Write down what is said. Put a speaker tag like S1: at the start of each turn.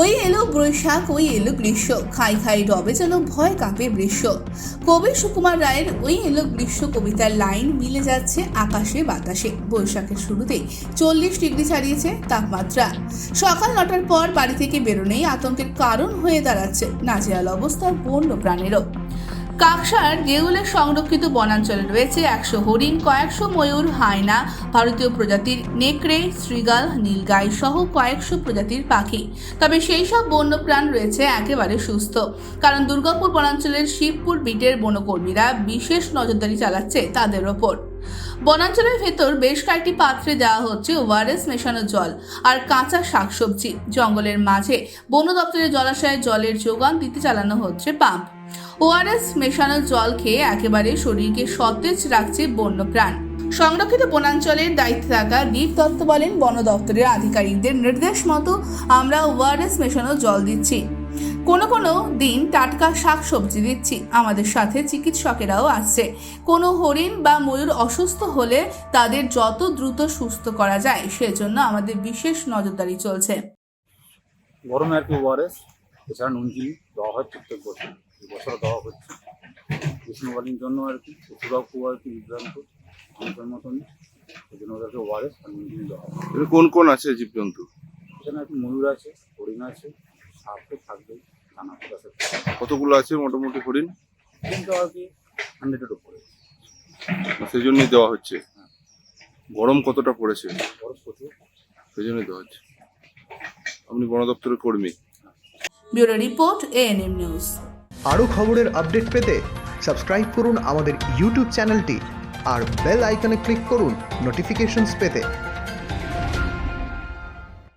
S1: ওই এলো বৈশাখ, ওই এলো গ্রীষ্ম। খাই খাই রবে যেন ভয় কাঁপে বৃষ্য কবি সুকুমার রায়ের ওই এলো গ্রীষ্ম কবিতার লাইন মিলে যাচ্ছে আকাশে বাতাসে। বৈশাখের শুরুতেই চল্লিশ ডিগ্রি ছাড়িয়েছে তাপমাত্রা। সকাল নটার পর বাড়ি থেকে বেরোনেই আতঙ্কের কারণ হয়ে দাঁড়াচ্ছে। নাজেহাল অবস্থার বন্য প্রাণেরও। কাকসার দেউলের সংরক্ষিত বনাঞ্চলে রয়েছে একশো হরিণ, কয়েকশো ময়ূর হায়না ভারতীয় প্রজাতির নেকড়ে শ্রীগাল নীলগাই সহ কয়েকশো প্রজাতির পাখি। তবে সেই সব বন্যপ্রাণ রয়েছে একেবারে সুস্থ। কারণ দুর্গাপুর বনাঞ্চলের শিবপুর বিটের বনকর্মীরা বিশেষ নজরদারি চালাচ্ছে তাদের ওপর। বনাঞ্চলের ভেতর বেশ কয়েকটি পাত্রে দেওয়া হচ্ছে ওয়ারেস মেশানো জল আর কাঁচা শাকসবজি। জঙ্গলের মাঝে বন দপ্তরের জলাশয়ে জলের যোগান দিতে চালানো হচ্ছে পাম্প। ওআরএস মেশানো জল খেয়ে একেবারে শরীরকে সতেজ রাখছে বন্যপ্রাণ। সংরক্ষিত বনাঞ্চলের দায়িত্বে থাকা দীপ দত্ত বলেন, বন দপ্তরের আধিকারিকদের নির্দেশ মতো আমরা ওআরএস মেশানো জল দিচ্ছি। কোনো কোনো দিন টাটকা শাক সবজি দিচ্ছি। আমাদের সাথে চিকিৎসকেরাও আসছে কোনো হরিণ বা ময়ূর অসুস্থ হলে তাদের যত দ্রুত সুস্থ করা যায় সেজন্য আমাদের বিশেষ নজরদারি চলছে।
S2: গরমে আর কি ওআরএস এছাড়া নুন চিনি দেওয়া হয় প্রত্যেক বছর। এই বছর দেওয়া হচ্ছে। গ্রীষ্মকালীন জন্য আর কি পশুরাও খুব আর কি বিভ্রান্ত। মানুষের মতনই। এই জন্য ওদেরকে ওআরএস আর নুন চিনি দেওয়া হয়।
S3: কোন কোন আছে জীবজন্তু?
S2: এখানে আর কি ময়ূর আছে হরিণ আছে। সাপ তো থাকবেই নানা আছে?
S3: কতগুলো আছে মোটামুটি হরিণ?
S2: কিন্তু আর কি হান্ড্রেডের উপরে।
S3: সেই জন্যই দেওয়া হচ্ছে। গরম কতটা পড়েছে?
S2: বরফ প্রচুর।
S3: সেই জন্যই দেওয়া হচ্ছে। আপনি বন দপ্তরের কর্মী।
S1: Bureau report ANM news.
S4: আরও খবরের আপডেট পেতে সাবস্ক্রাইব করুন আমাদের ইউটিউব চ্যানেলটি আর বেল আইকনে ক্লিক করুন নোটিফিকেশনস পেতে।